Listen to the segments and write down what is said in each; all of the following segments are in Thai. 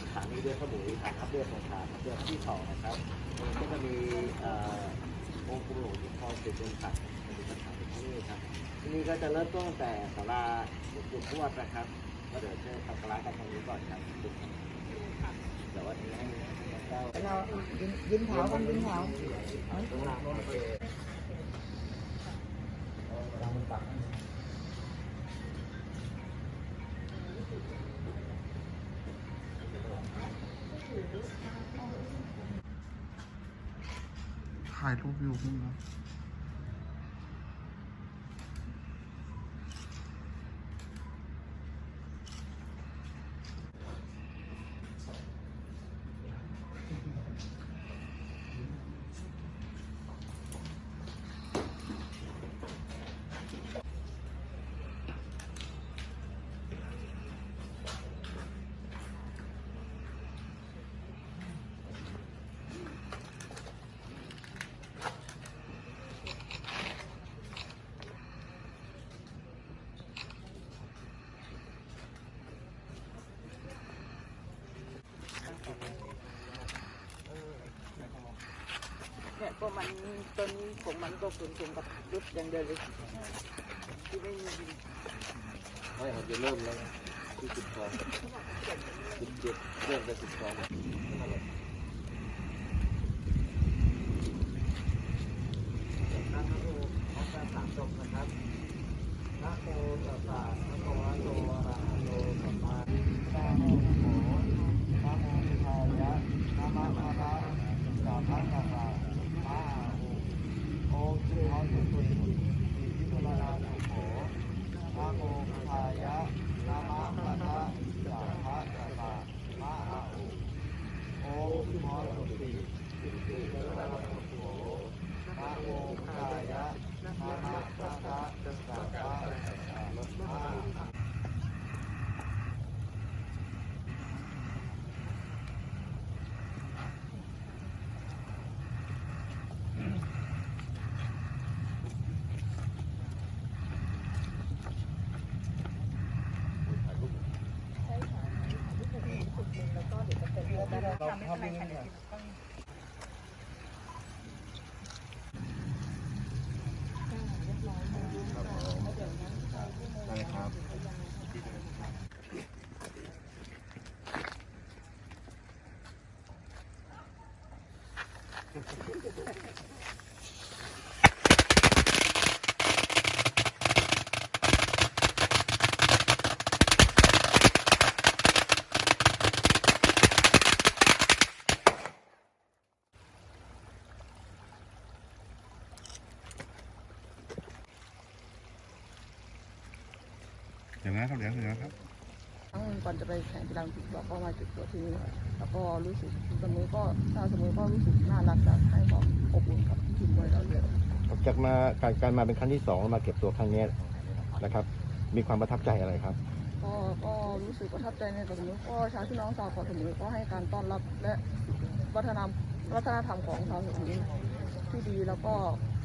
สถานีเรือสมุยฐานทัพเรือสงขลาทัพเรือที่สองนะครับก็จะมีเอ่อองค์กรหลวงพ่อคอยเป็นเป็นผักเป็นสถานที่นี่ครับที่นี่ก็จะเริ่มต้นตั้งแต่ศาลาหลวงปู่ทวดนะครับก็เดี๋ยวเชิญสักการะกันตรงนี้ก่อนครับเดี๋ยววันนี้ให้เจ้าเรายินยินเผากันยินเผ ถ่ายรูปอยู่พี่นะเนี่ยพว กมันต้นนี้ของมันก็เป็นเกกับยุดอย่างเดียวเลยที่ไม่มีดินไม่ครับจะเริ่มแล้วนะที่สิบสองสิบเจ็ดเริ่มไปสิบสองนะโมของการสามจบนะครับนะโมตัสสะนะโมอะโตอะระหะโตสัมมาสัมพุทธัสสะนะโมพุทธายะนะมะมะระสัพพะสัพพะมะอาหุโอเคหอสุตุสุติวิโรจนาสุโข นะโมพุทธายะนะมะมะระสัพพะสัพพะมะอาหุโอมหอสุติสิทธิเจริญสุโขนะโมพุทธายะนะมะมะระสัพพะสัพพะมะอาหุได้ เดี๋ยวนะครับเดี๋ยวเดี๋ยวครับครั้งหนึ่งก่อนจะไปแข่งกีฬาโอลิมปิกเราก็มาจุดตัวที่นี่แล้วก็รู้สึกเสมอก็ชาวเสมอก็รู้สึกน่ารักจะให้ความอบอุ่นกับทีมมวยเราเยอะจากมาการการมาเป็นครั้งที่สองแล้วมาเก็บตัวครั้งเนี้ยนะครับ มีความประทับใจอะไรครับ ก็ก็รู้สึกประทับใจในเกาะสมุยก็ชาวพี่น้องชาวเกาะสมุยก็ให้การต้อนรับและวัฒนธรรมวัฒนธรรมของชาวสมุยที่ดีแล้วก็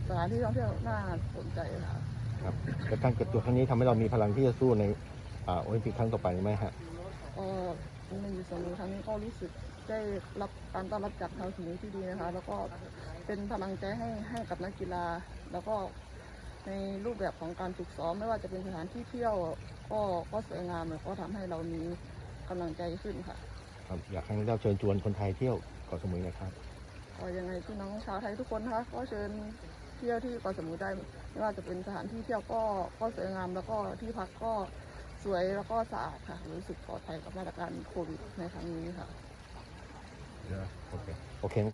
สถานที่ท่องเที่ยวน่าสนใจค่ะ ครับแต่การเก็บตัวครั้งนี้ทำให้เรามีพลังที่จะสู้ในอ่าโอลิมปิกครั้งต่อไปไหมฮะก็ในอยู่สมุยครั้งนี้ก็รู้สึกได้รับการต้อนรับจากชาวสมุยที่ดีนะคะ แล้วก็เป็นพลังใจให้ให้กับนักกีฬา แล้วก็ในรูปแบบของการฝึกซ้อมไม่ว่าจะเป็นสถานที่เที่ยวก็ก็สวยงามแล้วก็ทำให้เรามีกำลังใจขึ้นค่ะ ครับอยากให้เราเชิญชวนคนไทยเที่ยวเกาะสมุยนะครับ ก็ยังไงพี่น้องชาวไทยทุกคนนะคะก็เชิญ เที่ยวที่เกาะสมุยได้ไม่ว่าจะเป็นสถานที่เที่ยวก็ก็สวยงามแล้วก็ที่พักก็สวยแล้วก็สะอาดค่ะรู้สึกปลอดภัยกับมาตรการโควิดในครั้งนี้ค่ะโอเคโอเค